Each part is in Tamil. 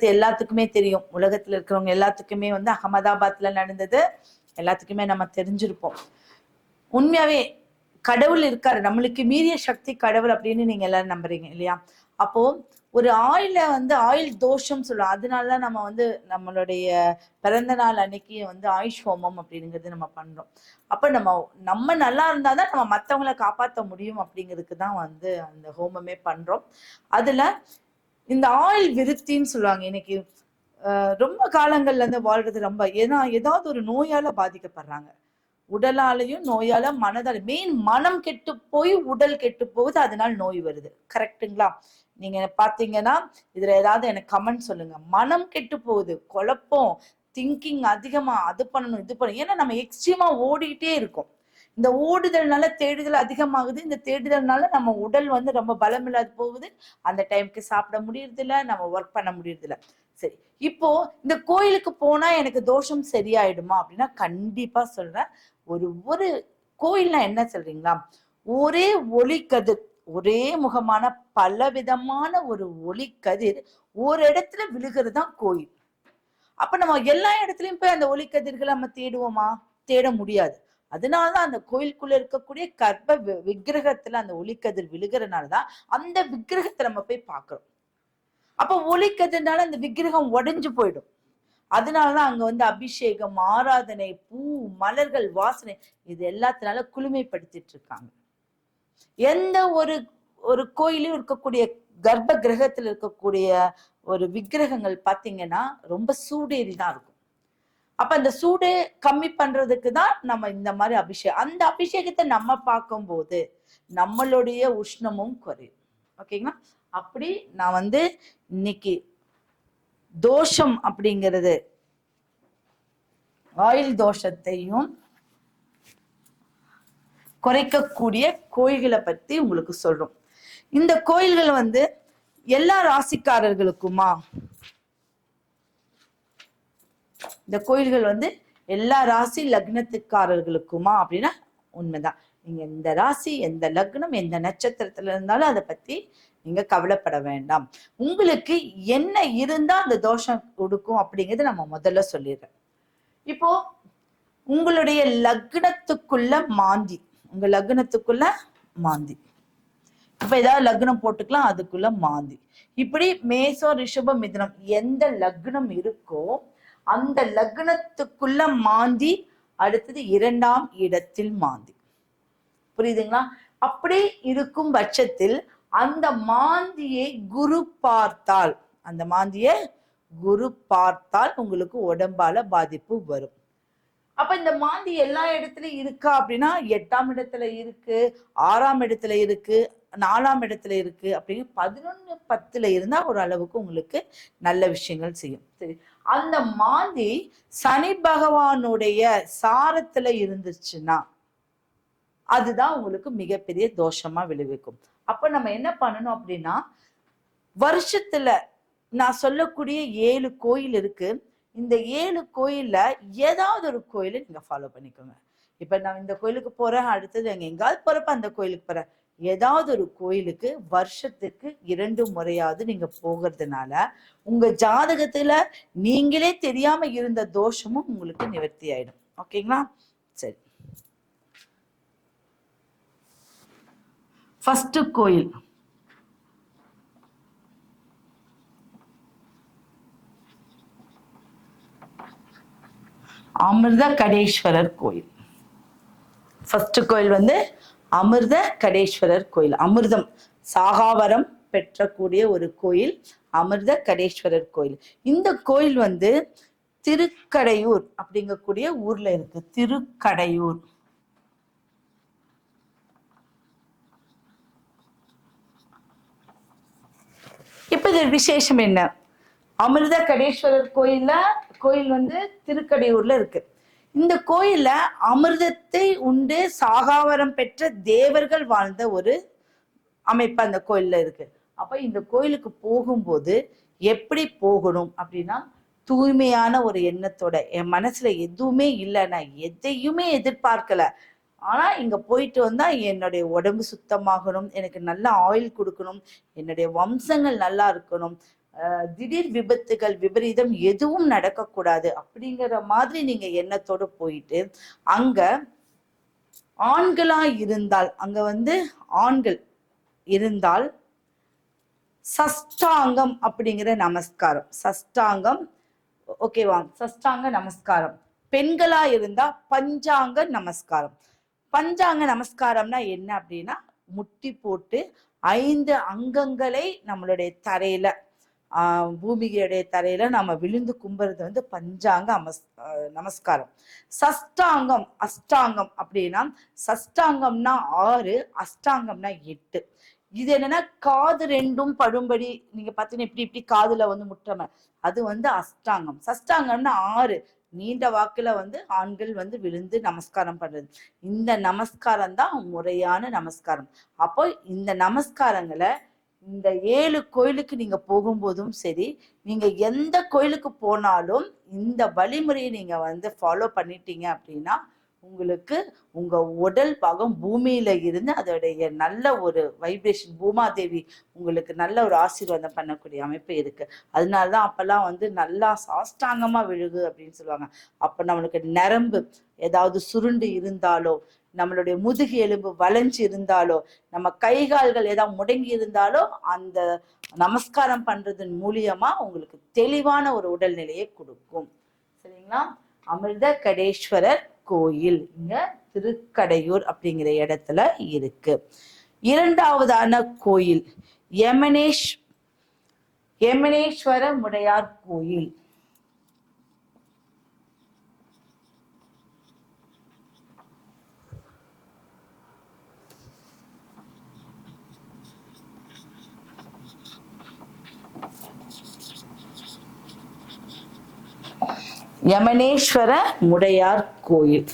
உலகத்து எல்லாத்துக்குமே தெரியும். உலகத்துல இருக்கிறவங்க எல்லாத்துக்குமே வந்து அகமதாபாத்ல நடந்தது. எல்லாத்துக்குமே நம்ம தெரிஞ்சிருப்போம். உண்மையாவே கடவுள் இருக்காரு. நம்மளுக்கு மீறிய சக்தி கடவுள் அப்படின்னு நீங்க எல்லாரும் நம்புறீங்க இல்லையா? அப்போ ஒரு ஆயில வந்து ஆயில் தோஷம் சொல்லுவோம் அதனால நம்ம வந்து நம்மளுடைய பிறந்த நாள் அன்னைக்கு வந்து ஆயுஷ் ஹோமம் அப்படிங்கிறது நம்ம பண்றோம். அப்ப நம்ம நம்ம நல்லா இருந்தாதான் நம்ம மத்தவங்கள காப்பாற்ற முடியும் அப்படிங்கிறதுக்கு தான் வந்து அந்த ஹோமமே பண்றோம். அதுல இந்த ஆயில் விருத்தின்னு சொல்லுவாங்க இன்னைக்கு. ரொம்ப காலங்கள்ல இருந்து வாழ்றது ரொம்ப ஏன்னா ஏதாவது ஒரு நோயால பாதிக்கப்படுறாங்க. உடலாலையும் நோயால மனதால மெயின் மனம் கெட்டு போய் உடல் கெட்டு போகுது அதனால நோய் வருது. கரெக்ட்டுங்களா நீங்க பாத்தீங்கன்னா இதுல ஏதாவது எனக்கு கமெண்ட் சொல்லுங்க. மனம் கெட்டு போகுது குழப்பம் திங்கிங் அதிகமா அது பண்ணணும் இது பண்ணணும். ஏன்னா நம்ம எக்ஸ்ட்ரீமா ஓடிட்டே இருக்கோம். இந்த ஓடுதல்னால தேடுதல் அதிகமாகுது. இந்த தேடுதல்னால நம்ம உடல் வந்து ரொம்ப பலம் இல்லாது போகுது. அந்த டைம்க்கு சாப்பிட முடியறதில்ல. நம்ம ஒர்க் பண்ண முடியறதில்ல. சரி இப்போ இந்த கோயிலுக்கு போனா எனக்கு தோஷம் சரியாயிடுமா அப்படின்னா கண்டிப்பா சொல்றேன். ஒரு ஒரு கோயில்னா என்ன சொல்றீங்களா? ஒரே ஒளிக்கதிர் ஒரே முகமான பலவிதமான ஒரு ஒளிக்கதிர் ஒரு இடத்துல விழுகிறது தான் கோயில். அப்ப நம்ம எல்லா இடத்துலயும் போய் அந்த ஒளிக்கதிர்களை நம்ம தேடுவோமா? தேட முடியாது. அதனாலதான் அந்த கோயிலுக்குள்ள இருக்கக்கூடிய கர்ப்ப விக்கிரகத்துல அந்த ஒளிக்கதிர் விழுகிறனாலதான் அந்த விக்கிரகத்தை நம்ம போய் பார்க்கிறோம். அப்ப ஒளிக்கதிர்னால அந்த விக்கிரகம் உடைஞ்சு போயிடும். அதனாலதான் அங்க வந்து அபிஷேகம் ஆராதனை பூ மலர்கள் வாசனை இது எல்லாத்தினால குளுமைப்படுத்திட்டு இருக்காங்க. எந்த ஒரு ஒரு கோயிலும் இருக்கக்கூடிய கர்ப்ப கிரகத்துல இருக்கக்கூடிய ஒரு விக்கிரகங்கள் பாத்தீங்கன்னா ரொம்ப சூடேறி தான் இருக்கும். அப்ப அந்த சூடு கம்மி பண்றதுக்கு தான் நம்ம இந்த மாதிரி அபிஷேகம் அந்த அபிஷேகத்தை நம்ம பார்க்கும்போது நம்மளுடைய உஷ்ணமும் குறையும். ஓகேங்களா? அப்படி நான் வந்து இன்னைக்கு தோஷம் அப்படிங்கிறது ஆயில் தோஷத்தையும் குறைக்கக்கூடிய கோயில்களை பத்தி உங்களுக்கு சொல்றோம். இந்த கோயில்கள் வந்து எல்லா ராசிக்காரர்களுக்குமா? இந்த கோயில்கள் வந்து எல்லா ராசி லக்னத்துக்காரர்களுக்குமா அப்படின்னா உண்மைதான். நீங்க எந்த ராசி எந்த லக்னம் எந்த நட்சத்திரத்துல இருந்தாலும் அதை பத்தி நீங்க கவலைப்பட வேண்டாம். உங்களுக்கு என்ன இருந்தா அந்த தோஷம் கொடுக்கும் அப்படிங்கறத நம்ம முதல்ல சொல்லிடுறேன். இப்போ உங்களுடைய லக்னத்துக்குள்ள மாந்தி. உங்க லக்னத்துக்குள்ள மாந்தி. இப்ப ஏதாவது லக்னம் போட்டுக்கலாம் அதுக்குள்ள மாந்தி. இப்படி மேசம் ரிஷபம் மிதனம் எந்த லக்னம் இருக்கோ அந்த லக்னத்துக்குள்ள மாந்தி அடுத்தது இரண்டாம் இடத்தில் மாந்தி. புரியுதுங்களா? அப்படி இருக்கும் பட்சத்தில் அந்த மாந்தியை குரு பார்த்தால் அந்த மாந்தியை குரு பார்த்தால் உங்களுக்கு உடம்பால பாதிப்பு வரும். அப்ப இந்த மாந்தி எல்லா இடத்துலயும் இருக்கா அப்படின்னா எட்டாம் இடத்துல இருக்கு ஆறாம் இடத்துல இருக்கு நாலாம் இடத்துல இருக்கு அப்படின்னு பதினொன்னு பத்துல இருந்தா ஒரு அளவுக்கு உங்களுக்கு நல்ல விஷயங்கள் செய்யும். சரி அந்த மாந்தி சனி பகவானுடைய சாரத்துல இருந்துச்சுன்னா அதுதான் உங்களுக்கு மிகப்பெரிய தோஷமா விளைவிக்கும். அப்ப நம்ம என்ன பண்ணணும் அப்படின்னா வருஷத்துல நான் சொல்லக்கூடிய ஏழு கோயில் இருக்கு. இந்த ஏழு கோயில்ல ஏதாவது ஒரு கோயிலை நீங்க ஃபாலோ பண்ணிக்கோங்க. இப்ப நான் இந்த கோயிலுக்கு போறேன் அடுத்தது எங்க எங்காவது போறப்ப அந்த கோயிலுக்கு போறேன். ஏதாவது ஒரு கோயிலுக்கு வருஷத்துக்கு இரண்டு முறையாவது நீங்க போகிறதுனால உங்க ஜாதகத்துல நீங்களே தெரியாம இருந்த தோஷமும் உங்களுக்கு நிவர்த்தி ஆயிடும். ஓகேங்களா? சரி. ஃபர்ஸ்ட் கோயில். அமிர்த கடேஸ்வரர் கோயில். ஃபர்ஸ்ட் கோயில் வந்து அமிர்த கடேஸ்வரர் கோயில். அமிர்தம் சாகாவரம் பெற்றக்கூடிய ஒரு கோயில் அமிர்த கடேஸ்வரர் கோயில். இந்த கோயில் வந்து திருக்கடையூர் அப்படிங்கக்கூடிய ஊர்ல இருக்கு. திருக்கடையூர். இப்ப இது விசேஷம் என்ன? அமிர்த கடேஸ்வரர் கோயில்ல கோயில் வந்து திருக்கடையூர்ல இருக்கு. இந்த கோயில்ல அமிர்தத்தை உண்டு சாகாவரம் பெற்ற தேவர்கள் வாழ்ந்த ஒரு அமைப்பு அந்த கோயில்ல இருக்கு. அப்ப இந்த கோயிலுக்கு போகும்போது எப்படி போகணும் அப்படின்னா தூய்மையான ஒரு எண்ணத்தோட என் மனசுல எதுவுமே இல்லை நான் எதையுமே எதிர்பார்க்கல. ஆனா இங்க போயிட்டு வந்தா என்னுடைய உடம்பு சுத்தமாகணும் எனக்கு நல்ல ஆயில் கொடுக்கணும் என்னுடைய வம்சங்கள் நல்லா இருக்கணும் திடீர் விபத்துகள் விபரீதம் எதுவும் நடக்கக்கூடாது அப்படிங்கிற மாதிரி நீங்க எண்ணத்தோடு போயிட்டு அங்க ஆண்களா இருந்தால் அங்க வந்து ஆண்கள் இருந்தால் சஷ்டாங்கம் அப்படிங்கிற நமஸ்காரம். சஷ்டாங்கம் ஓகேவா? சஷ்டாங்க நமஸ்காரம். பெண்களா இருந்தா பஞ்சாங்க நமஸ்காரம். பஞ்சாங்க நமஸ்காரம்னா என்ன அப்படின்னா முட்டி போட்டு ஐந்து அங்கங்களை நம்மளுடைய தரையில பூமிகையுடைய தரையில நம்ம விழுந்து கும்புறது வந்து பஞ்சாங்க அமஸ் நமஸ்காரம். சஷ்டாங்கம் அஷ்டாங்கம் அப்படின்னா சஷ்டாங்கம்னா ஆறு அஷ்டாங்கம்னா எட்டு. இது என்னன்னா காது ரெண்டும் படும்படி நீங்க பாத்தீங்கன்னா இப்படி இப்படி காதுல வந்து முற்றம. அது வந்து அஷ்டாங்கம். சஷ்டாங்கம்னா ஆறு. நீண்ட வாக்குல வந்து ஆண்கள் வந்து விழுந்து நமஸ்காரம் பண்றது. இந்த நமஸ்காரம் தான் முறையான நமஸ்காரம். அப்போ இந்த நமஸ்காரங்களை இந்த ஏழு கோயிலுக்கு நீங்க போகும்போதும் சரி நீங்க எந்த கோயிலுக்கு போனாலும் இந்த வழிமுறையை நீங்க வந்து ஃபாலோ பண்ணிட்டீங்க அப்படின்னா உங்களுக்கு உங்க உடல் பாகம் பூமியில இருந்து அதோடைய நல்ல ஒரு வைப்ரேஷன் பூமாதேவி உங்களுக்கு நல்ல ஒரு ஆசீர்வாதம் பண்ணக்கூடிய அமைப்பு இருக்கு. அதனாலதான் அப்பெல்லாம் வந்து நல்லா சாஷ்டாங்கமா விழுகு அப்படின்னு சொல்லுவாங்க. அப்ப நம்மளுக்கு நரம்பு ஏதாவது சுருண்டு இருந்தாலோ நம்மளுடைய முதுகு எலும்பு வளைஞ்சு இருந்தாலோ நம்ம கை கால்கள் ஏதாவது முடங்கி இருந்தாலோ அந்த நமஸ்காரம் பண்றதன் மூலியமா உங்களுக்கு தெளிவான ஒரு உடல்நிலையை கொடுக்கும். சரிங்களா? அமிர்த கடேஸ்வரர் கோயில். இங்க திருக்கடையூர் அப்படிங்கிற இடத்துல இருக்கு. இரண்டாவதான கோயில் யமனேஷ் யமனேஸ்வர முடையார் கோயில். யமனேஸ்வர முடையார் கோயில்.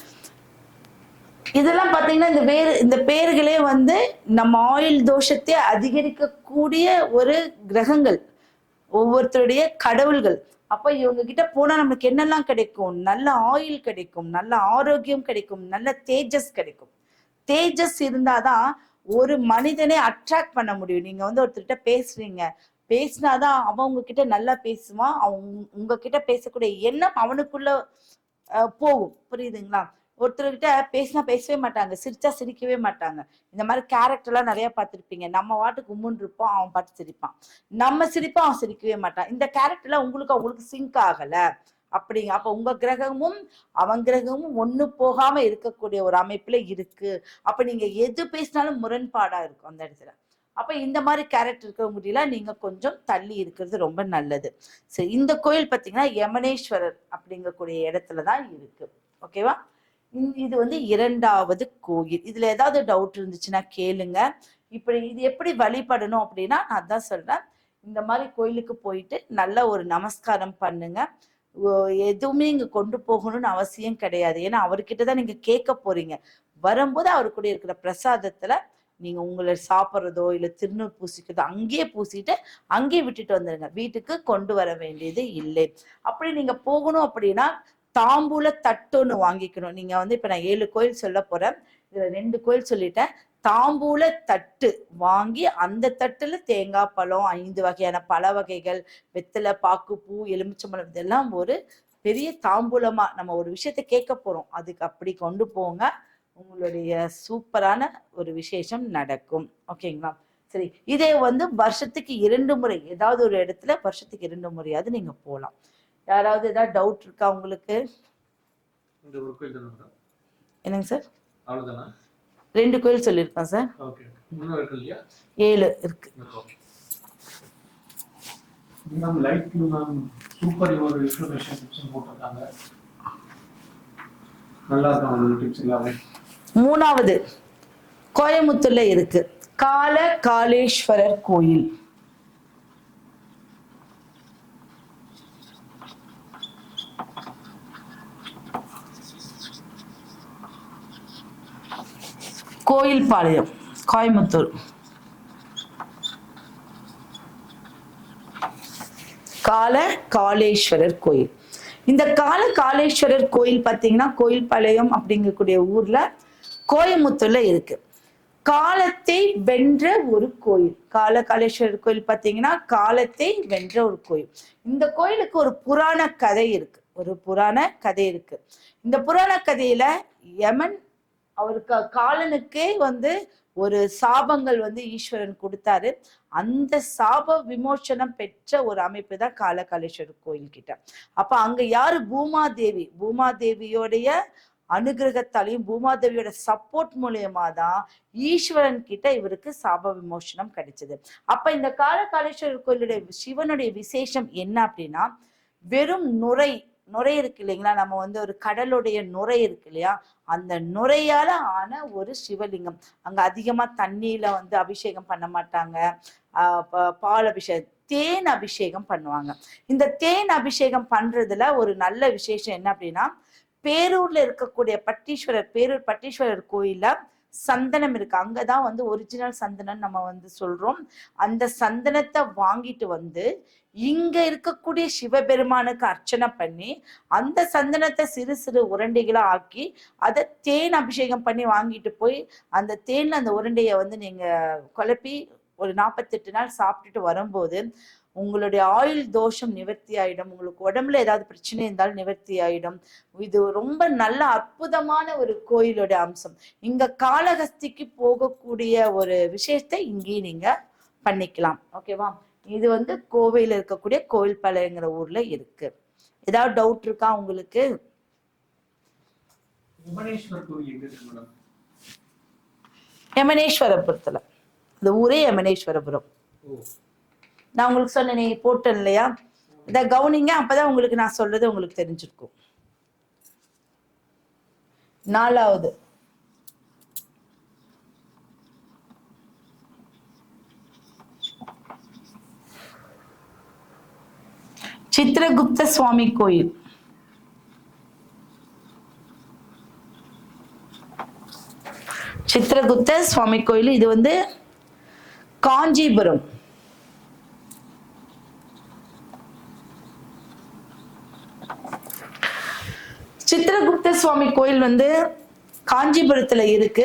இதெல்லாம் பார்த்தீங்கன்னா இந்த பேர் இந்த பேர்களே வந்து நம்ம ஆயுள் தோஷத்தை அதிகரிக்கக்கூடிய ஒரு கிரகங்கள் ஒவ்வொருத்தருடைய கடவுள்கள். அப்ப இவங்க கிட்ட போனா நமக்கு என்னெல்லாம் கிடைக்கும்? நல்ல ஆயில் கிடைக்கும் நல்ல ஆரோக்கியம் கிடைக்கும் நல்ல தேஜஸ் கிடைக்கும். தேஜஸ் இருந்தாதான் ஒரு மனிதனை அட்ராக்ட் பண்ண முடியும். நீங்க வந்து ஒருத்தர்கிட்ட பேசுறீங்க பேசினாதான் அவன் உங்ககிட்ட நல்லா பேசுவான். அவன் உங்ககிட்ட பேசக்கூடிய எண்ணம் அவனுக்குள்ள போகும். புரியுதுங்களா? ஒருத்தர்கிட்ட பேசினா பேசவே மாட்டாங்க. சிரிச்சா சிரிக்கவே மாட்டாங்க. இந்த மாதிரி கேரக்டர்லாம் நிறைய பார்த்துருப்பீங்க. நம்ம வாட்டுக்கு உம்முன் இருப்போம் அவன் பாட்டு சிரிப்பான். நம்ம சிரிப்போம் அவன் சிரிக்கவே மாட்டான். இந்த கேரக்டர்லாம் உங்களுக்கு அவங்களுக்கு சிங்க் ஆகலை. அப்படிங்க அப்ப உங்க கிரகமும் அவன் கிரகமும் ஒண்ணு போகாம இருக்கக்கூடிய ஒரு அமைப்புல இருக்கு. அப்ப நீங்க எது பேசினாலும் முரண்பாடா இருக்கும் அந்த இடத்துல. அப்போ இந்த மாதிரி கேரக்டர் இருக்கிறவங்க நீங்கள் கொஞ்சம் தள்ளி இருக்கிறது ரொம்ப நல்லது. சரி இந்த கோயில் பார்த்தீங்கன்னா யமனேஸ்வரர் அப்படிங்கக்கூடிய இடத்துல தான் இருக்கு. ஓகேவா? இது வந்து இரண்டாவது கோயில். இதுல ஏதாவது டவுட் இருந்துச்சுன்னா கேளுங்க. இப்படி இது எப்படி வழிபடணும் அப்படின்னா நான் தான் சொல்றேன். இந்த மாதிரி கோயிலுக்கு போயிட்டு நல்ல ஒரு நமஸ்காரம் பண்ணுங்க. எதுவுமே இங்க கொண்டு போகணும்னு அவசியம் கிடையாது. ஏன்னா அவர்கிட்ட தான் நீங்க கேட்க போறீங்க. வரும்போது அவர் கூட இருக்கிற பிரசாதத்துல நீங்க உங்களை சாப்பிட்றதோ இல்ல திருநூறு பூசிக்கிறதோ அங்கேயே பூசிட்டு அங்கேயே விட்டுட்டு வந்துருங்க. வீட்டுக்கு கொண்டு வர வேண்டியது இல்லை. அப்படி நீங்க போகணும் அப்படின்னா தாம்பூல தட்டுன்னு வாங்கிக்கணும். நீங்க வந்து இப்ப நான் ஏழு கோயில் சொல்ல போறேன். இதுல ரெண்டு கோயில் சொல்லிட்டேன். தாம்பூல தட்டு வாங்கி அந்த தட்டுல தேங்காய் பழம் ஐந்து வகையான பழ வகைகள் வெத்தலை பாக்கு பூ எலுமிச்சம்பழம் இதெல்லாம் ஒரு பெரிய தாம்பூலமா நம்ம ஒரு விஷயத்த கேட்க போறோம். அதுக்கு அப்படி கொண்டு போங்க. உங்களுடைய சூப்பரான ஒரு விசேஷம் நடக்கும். ஓகேங்களா? சரி இதே வந்து வருஷத்துக்கு இரண்டு முறை ஏதாவது ஒரு இடத்துல வருஷத்துக்கு இரண்டு முறையாவது நீங்க போகலாம் யாராவது ஏதாவது டவுட் இருக்கா உங்களுக்கு? என்னங்க சார்? ரெண்டு கோயில் சொல்லியிருக்கோம் சார். ஏழு இருக்கு. Okay. Ma'am light blue ma'am super ஒரு இன்ஃபர்மேஷன் டிப்ஸ் போட்டிருக்காங்க. நல்லா இருக்கும் அவங்க டிப்ஸ் எல்லாமே? மூணாவது கோயமுத்தூர்ல இருக்கு. கால காலேஸ்வரர் கோயில். கோயில் பாளையம் கோயமுத்தூர். கால காளேஸ்வரர் கோயில். இந்த கால காலேஸ்வரர் கோயில் பார்த்தீங்கன்னா கோயில் பாளையம் அப்படிங்கக்கூடிய ஊர்ல கோயமுத்தூர்ல இருக்கு. காலத்தை வென்ற ஒரு கோயில். கால காலேஸ்வரர் கோயில் பார்த்தீங்கன்னா காலத்தை வென்ற ஒரு கோயில். இந்த கோயிலுக்கு ஒரு புராண கதை இருக்கு. ஒரு புராண கதை இருக்கு. இந்த புராண கதையில யமன் அவருக்கு காலனுக்கே வந்து ஒரு சாபங்கள் வந்து ஈஸ்வரன் கொடுத்தாரு. அந்த சாப விமோசனம் பெற்ற ஒரு அமைப்பு தான் காலகாலேஸ்வரர் கோயில் கிட்ட அப்ப அங்க யாரு பூமாதேவி? பூமாதேவியோடைய அனுகிரகத்தாலையும் பூமாதேவியோட சப்போர்ட் மூலியமா தான் ஈஸ்வரன் கிட்ட இவருக்கு சாப விமோசனம் கிடைச்சது. அப்ப இந்த காலகாலேஸ்வரர் கோயிலுடைய சிவனுடைய விசேஷம் என்ன அப்படின்னா வெறும் நுரை நுரை இருக்கு இல்லைங்களா? நம்ம வந்து ஒரு கடலுடைய நுரை இருக்கு இல்லையா? அந்த நுரையால ஆன ஒரு சிவலிங்கம். அங்க அதிகமா தண்ணியில வந்து அபிஷேகம் பண்ண மாட்டாங்க. ப- பால் அபிஷேகம் தேன் அபிஷேகம் பண்ணுவாங்க. இந்த தேன் அபிஷேகம் பண்றதுல ஒரு நல்ல விசேஷம் என்ன அப்படின்னா பேரூர்ல இருக்கக்கூடிய பட்டீஸ்வரர் பேரூர் பட்டீஸ்வரர் கோயில்ல சந்தனம் இருக்கு. அங்கதான் வந்து ஒரிஜினல் சந்தனம் நம்ம வந்து சொல்றோம். அந்த சந்தனத்தை வாங்கிட்டு வந்து இங்க இருக்கக்கூடிய சிவபெருமானுக்கு அர்ச்சனை பண்ணி அந்த சந்தனத்தை சிறு சிறு உருண்டைகளா ஆக்கி அதை தேன் அபிஷேகம் பண்ணி வாங்கிட்டு போய் அந்த தேன்ல அந்த உருண்டையை வந்து நீங்க குழப்பி ஒரு நாற்பத்தெட்டு நாள் சாப்பிட்டுட்டு வரும்போது உங்களுடைய ஆயுள் தோஷம் நிவர்த்தி ஆயிடும். உங்களுக்கு உடம்புல ஏதாவது பிரச்சனை இருந்தாலும் நிவர்த்தி ஆயிடும். இது ரொம்ப நல்ல அற்புதமான ஒரு கோயிலோட அம்சம். இங்க காளஹஸ்திக்கு போகக்கூடிய ஒரு விஷயத்தை இங்கேயும் நீங்க பண்ணிக்கலாம். ஓகேவா? இது வந்து கோவையில இருக்கக்கூடிய கோவில் பாளையங்கிற ஊர்ல இருக்கு. ஏதாவது டவுட் இருக்கா உங்களுக்கு? யமனேஸ்வரபுரத்துல. இந்த ஊரே யமனேஸ்வரபுரம். நான் உங்களுக்கு சொன்னேனே போட்டேன் இல்லையா? இதை கவனிங்க அப்பதான் உங்களுக்கு நான் சொல்றது உங்களுக்கு தெரிஞ்சிருக்கும். நாலாவது. சித்திரகுப்த சுவாமி கோயில். சித்திரகுப்த சுவாமி கோயில் இது வந்து காஞ்சிபுரம் சித்திரகுப்த சுவாமி கோயில் வந்து காஞ்சிபுரத்துல இருக்கு.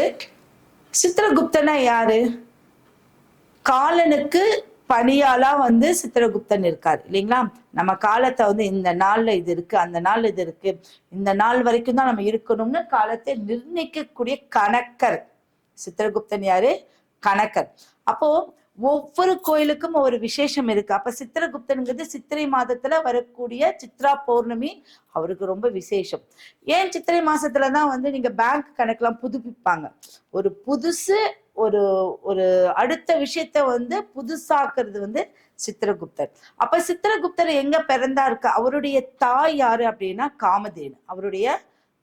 சித்திரகுப்தனா யாரு? காலனுக்கு பணியாளா வந்து சித்திரகுப்தன் இருக்கார் இல்லைங்களா? நம்ம காலத்தை வந்து இந்த நாள்ல இது இருக்கு அந்த நாள் இது இருக்கு. இந்த நாள் வரைக்கும் தான் நம்ம இருக்கணும்னு காலத்தை நிர்ணயிக்கக்கூடிய கணக்கர். சித்திரகுப்தன் யாரு? கணக்கர். அப்போ ஒவ்வொரு கோயிலுக்கும் ஒரு விசேஷம் இருக்கு. அப்ப சித்திரகுப்தனுங்கிறது சித்திரை மாதத்துல வரக்கூடிய சித்ரா பௌர்ணமி அவருக்கு ரொம்ப விசேஷம். ஏன் சித்திரை மாசத்துல தான் வந்து நீங்க பேங்க் கணக்கெல்லாம் புதுப்பிப்பாங்க? ஒரு புதுசு ஒரு ஒரு அடுத்த விஷயத்த வந்து புதுசாக்குறது வந்து சித்திரகுப்தர். அப்ப சித்திரகுப்தர் எங்க பிறந்தாருக்கு? அவருடைய தாய் யாரு அப்படின்னா காமதேனு. அவருடைய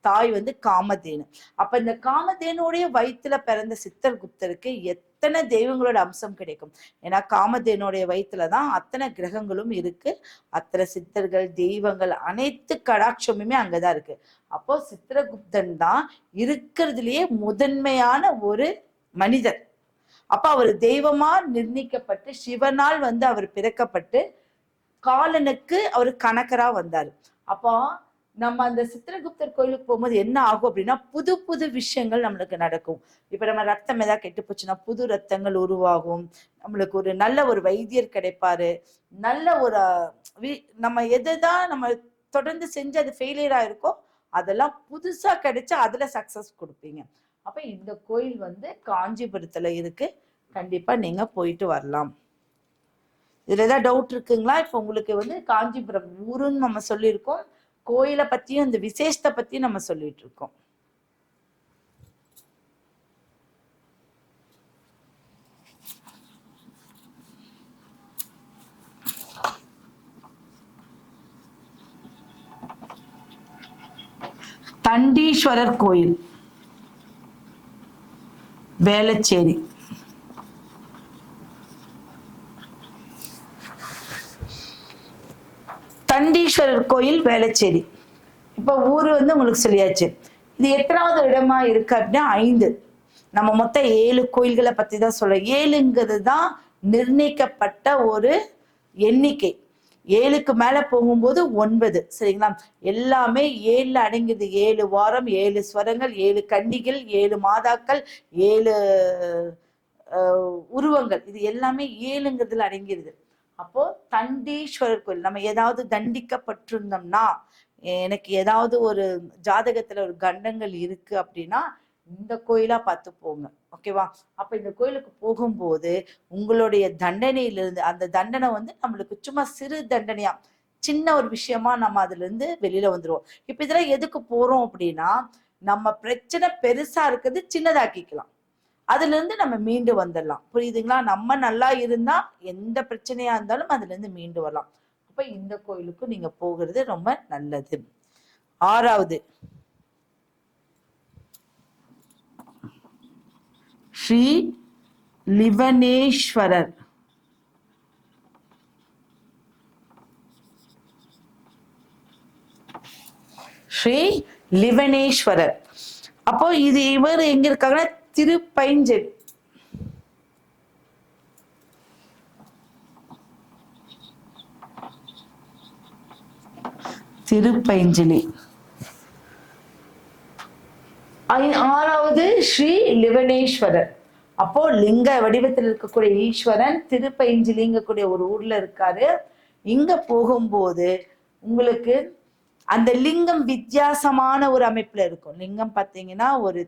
தாய் வந்து காமதேனு. அப்ப இந்த காமதேனுடைய வயித்துல பிறந்த சித்திரகுப்தருக்கு எத்தனை தெய்வங்களோட அம்சம் கிடைக்கும்? ஏன்னா காமதேனுடைய வயித்துல தான் அத்தனை கிரகங்களும் இருக்கு. அத்தனை சித்தர்கள் தெய்வங்கள் அனைத்து கடாட்சமுமே அங்கதான் இருக்கு. அப்போ சித்திரகுப்தன் தான் இருக்கிறதுலயே முதன்மையான ஒரு மனிதர். அப்ப அவர் தெய்வமா நிர்ணயிக்கப்பட்டு சிவனால் வந்து அவர் பிறக்கப்பட்டு காலனுக்கு அவர் கணக்கரா வந்தாரு. அப்போ நம்ம அந்த சித்திரகுப்தர் கோயிலுக்கு போகும்போது என்ன ஆகும் அப்படின்னா புது புது விஷயங்கள் நம்மளுக்கு நடக்கும். இப்போ நம்ம ரத்தம் ஏதாவது கெட்டு போச்சுன்னா புது ரத்தங்கள் உருவாகும். நம்மளுக்கு ஒரு நல்ல ஒரு வைத்தியர் கிடைப்பாரு. நல்ல ஒரு வி- நம்ம எதுதான் நம்ம தொடர்ந்து செஞ்சு அது ஃபெயிலியராக இருக்கோ அதெல்லாம் புதுசா கிடைச்சா அதுல சக்சஸ் கொடுப்பீங்க. அப்ப இந்த கோயில் வந்து காஞ்சிபுரத்துல இருக்கு. கண்டிப்பா நீங்க போயிட்டு வரலாம். இதுல ஏதாவது டவுட் இருக்குங்களா? இப்ப உங்களுக்கு வந்து காஞ்சிபுரம் ஊருன்னு நம்ம சொல்லியிருக்கோம். கோயிலை பத்தியும் இந்த விசேஷத்தை பத்தியும் நம்ம சொல்லிட்டு இருக்கோம். தண்டீஸ்வரர் கோயில். வேளச்சேரி தண்டீஸ்வரர் கோயில் வேளச்சேரி. இப்போ ஊர் வந்து உங்களுக்கு சொல்லியாச்சு. இது எத்தனாவது இடமா இருக்கு அப்படின்னா ஐந்து. நம்ம மொத்தம் ஏழு கோயில்களை பற்றி தான் சொல்றோம். ஏழுங்கிறது தான் நிர்ணயிக்கப்பட்ட ஒரு எண்ணிக்கை. ஏழுக்கு மேலே போகும்போது ஒன்பது. சரிங்களா? எல்லாமே ஏழில் அடங்கியது. ஏழு வாரம் ஏழு ஸ்வரங்கள் ஏழு கண்டிகள் ஏழு மாதாக்கள் ஏழு உருவங்கள். இது எல்லாமே ஏழுங்கிறதுல அடங்கிடுது அப்போ தண்டீஸ்வரர் கோயில் நம்ம ஏதாவது தண்டிக்கப்பட்டிருந்தோம்னா எனக்கு ஏதாவது ஒரு ஜாதகத்துல ஒரு கண்டங்கள் இருக்கு அப்படின்னா இந்த கோயிலா பார்த்து போங்க ஓகேவா அப்ப இந்த கோயிலுக்கு போகும்போது உங்களுடைய தண்டனையிலிருந்து அந்த தண்டனை வந்து நம்மளுக்கு சும்மா சிறு தண்டனையா சின்ன ஒரு விஷயமா நம்ம அதுல இருந்து வெளியில வந்துருவோம். இப்ப இதெல்லாம் எதுக்கு போறோம் அப்படின்னா நம்ம பிரச்சனை பெருசா இருக்கிறது சின்னதாக்கிக்கலாம். அதுல இருந்து நம்ம மீண்டு வந்துடலாம் புரியுதுங்களா? நம்ம நல்லா இருந்தா எந்த பிரச்சனையா இருந்தாலும் அதுல இருந்து மீண்டு வரலாம். அப்ப இந்த கோயிலுக்கு நீங்க போகிறது ரொம்ப நல்லது. ஆறாவது. ஸ்ரீ லிவனேஸ்வரர். ஸ்ரீ லிவனேஸ்வரர். அப்போ இது இவர் எங்க இருக்காங்கன்னா திருப்பைஞ்செடி. திருப்பைஞ்சலி. ஆறாவது ஸ்ரீ லிவனேஸ்வரர். அப்போ லிங்க வடிவத்தில் இருக்கக்கூடிய ஈஸ்வரன் திருப்பைஞ்சிலிங்கக்கூடிய ஒரு ஊர்ல இருக்காரு. இங்க போகும்போது உங்களுக்கு அந்த லிங்கம் வித்தியாசமான ஒரு அமைப்புல இருக்கும். லிங்கம் பார்த்தீங்கன்னா ஒரு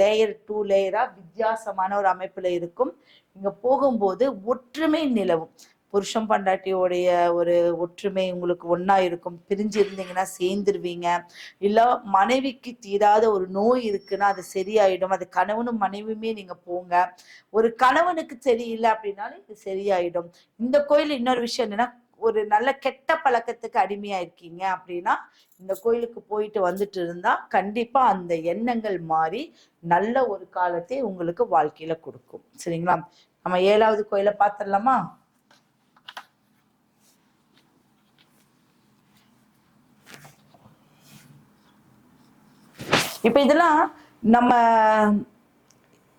லேயர் டூ லேயரா வித்தியாசமான ஒரு அமைப்புல இருக்கும். இங்க போகும்போது ஒற்றுமை நிலவும். புருஷன் பண்டாட்டியோடைய ஒரு ஒற்றுமை உங்களுக்கு ஒன்றா இருக்கும். பிரிஞ்சு இருந்தீங்கன்னா சேர்ந்துருவீங்க. இல்ல மனைவிக்கு தீராத ஒரு நோய் இருக்குன்னா அது சரியாயிடும். அது கணவனும் மனைவியுமே நீங்க போங்க. ஒரு கணவனுக்கு சரியில்லை அப்படின்னாலும் இது சரியாயிடும். இந்த கோயில் இன்னொரு விஷயம் என்னன்னா ஒரு நல்ல கெட்ட பழக்கத்துக்கு அடிமையா இருக்கீங்க அப்படின்னா இந்த கோயிலுக்கு போயிட்டு வந்துட்டு இருந்தா கண்டிப்பா அந்த எண்ணங்கள் மாறி நல்ல ஒரு காலத்தை உங்களுக்கு வாழ்க்கையில கொடுக்கும். சரிங்களா? நம்ம ஏழாவது கோயிலை பார்த்துடலாமா? இப்ப இதெல்லாம் நம்ம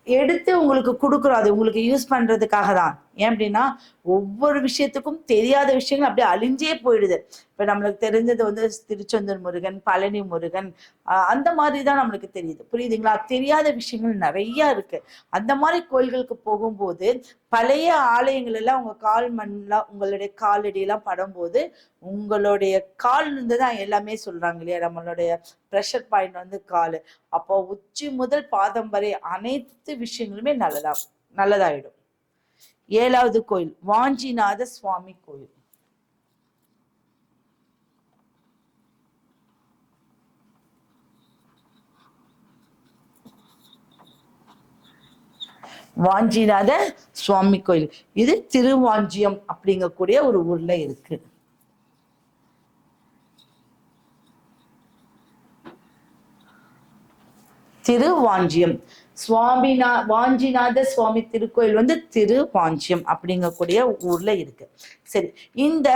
எடுத்து உங்களுக்கு கொடுக்குறோம். அது உங்களுக்கு யூஸ் பண்றதுக்காக தான் ஏன் அப்படின்னா ஒவ்வொரு விஷயத்துக்கும் தெரியாத விஷயங்கள் அப்படியே அழிஞ்சே போயிடுது. இப்போ நம்மளுக்கு தெரிஞ்சது வந்து திருச்செந்தூர் முருகன் பழனி முருகன் அந்த மாதிரி தான் நம்மளுக்கு தெரியுது. புரியுதுங்களா? தெரியாத விஷயங்கள் நிறைய இருக்கு. அந்த மாதிரி கோயில்களுக்கு போகும்போது பழைய ஆலயங்கள் எல்லாம் உங்க கால் மண்லாம் உங்களுடைய காலடியெல்லாம் படும்போது உங்களுடைய கால் இருந்து தான் எல்லாமே சொல்றாங்க இல்லையா? நம்மளுடைய ப்ரெஷர் பாயிண்ட் வந்து கால். அப்போ உச்சி முதல் பாதம் வரை அனைத்து விஷயங்களுமே நல்லதா நல்லதாயிடும். ஏழாவது கோயில் வாஞ்சிநாத சுவாமி கோயில். வாஞ்சிநாத சுவாமி கோயில். இது திருவாஞ்சியம் அப்படிங்கக்கூடிய ஒரு ஊர்ல இருக்கு. திருவாஞ்சியம். சுவாமிநா வாஞ்சிநாத சுவாமி திருக்கோயில் வந்து திரு வாஞ்சியம் அப்படிங்கக்கூடிய ஊர்ல இருக்கு. சரி இந்த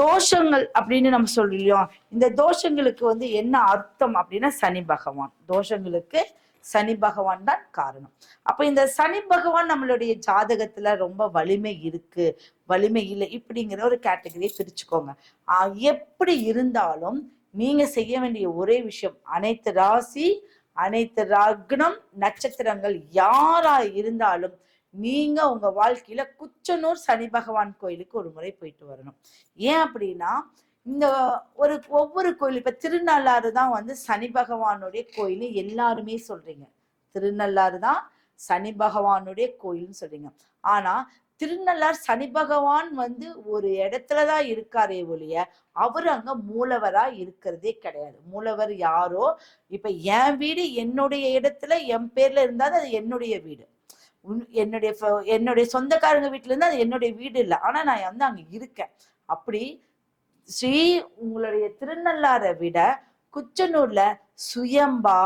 தோஷங்கள் அப்படின்னு நம்ம சொல்றோம் இந்த தோஷங்களுக்கு வந்து என்ன அர்த்தம் அப்படின்னா சனி பகவான். தோஷங்களுக்கு சனி பகவான் தான் காரணம். அப்ப இந்த சனி பகவான் நம்மளுடைய ஜாதகத்துல ரொம்ப வலிமை இருக்கு. வலிமை இல்லை இப்படிங்கிற ஒரு கேட்டகரியை பிரிச்சுக்கோங்க. எப்படி இருந்தாலும் நீங்க செய்ய வேண்டிய ஒரே விஷயம் அனைத்து ராசி அனைத்து லக்னம் நட்சத்திரங்கள் யாரா இருந்தாலும் நீங்க உங்க வாழ்க்கையில குச்சனூர் சனி பகவான் கோயிலுக்கு ஒரு முறை போயிட்டு வரணும். ஏன் அப்படின்னா இந்த ஒரு ஒவ்வொரு கோயில் இப்ப திருநள்ளாறு தான் வந்து சனி பகவானுடைய கோயில் எல்லாருமே சொல்றீங்க. திருநள்ளாறு தான் சனி பகவானுடைய கோயில்னு சொல்றீங்க. ஆனா திருநள்ளார் சனி பகவான் வந்து ஒரு இடத்துலதான் இருக்காரே ஒழிய அவர் அங்க மூலவரா இருக்கிறதே கிடையாது. மூலவர் யாரோ? இப்ப என் வீடு என்னுடைய இடத்துல என் பேர்ல இருந்தா அது என்னுடைய வீடு. என்னுடைய என்னுடைய சொந்தக்காரங்க வீட்டுல இருந்தா அது என்னுடைய வீடு இல்லை. ஆனா நான் வந்து அங்க இருக்கேன். அப்படி ஸ்ரீ உங்களுடைய திருநள்ளாரை விட குச்சனூர்ல சுயம்பா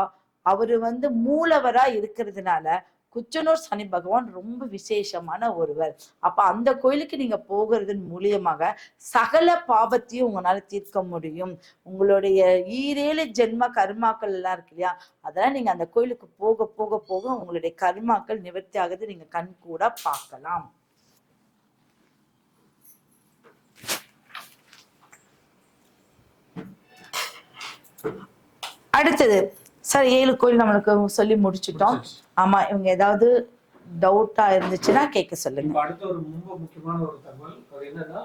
அவரு வந்து மூலவரா இருக்கிறதுனால குச்சனூர் சனி பகவான் ரொம்ப விசேஷமான ஒருவர். அப்ப அந்த கோயிலுக்கு நீங்க போகிறதன் மூலியமாக சகல பாவத்தையும் உங்களால தீர்க்க முடியும். உங்களுடைய ஈரேழு ஜென்ம கர்மாக்கள் எல்லாம் இருக்கு இல்லையா? அதெல்லாம் நீங்க அந்த கோயிலுக்கு போக போக போக உங்களுடைய கர்மாக்கள் நிவர்த்தி ஆகுது. நீங்க கண் கூட பார்க்கலாம். அடுத்தது சார் ஏழு கோயில் நம்மளுக்கு சொல்லி முடிச்சிட்டோம். ஆமா இவங்க ஏதாவது டவுட்டா இருந்துச்சுன்னா கேட்க சொல்லுங்க. அடுத்த ஒரு ரொம்ப முக்கியமான ஒரு தகவல் அது என்னன்னா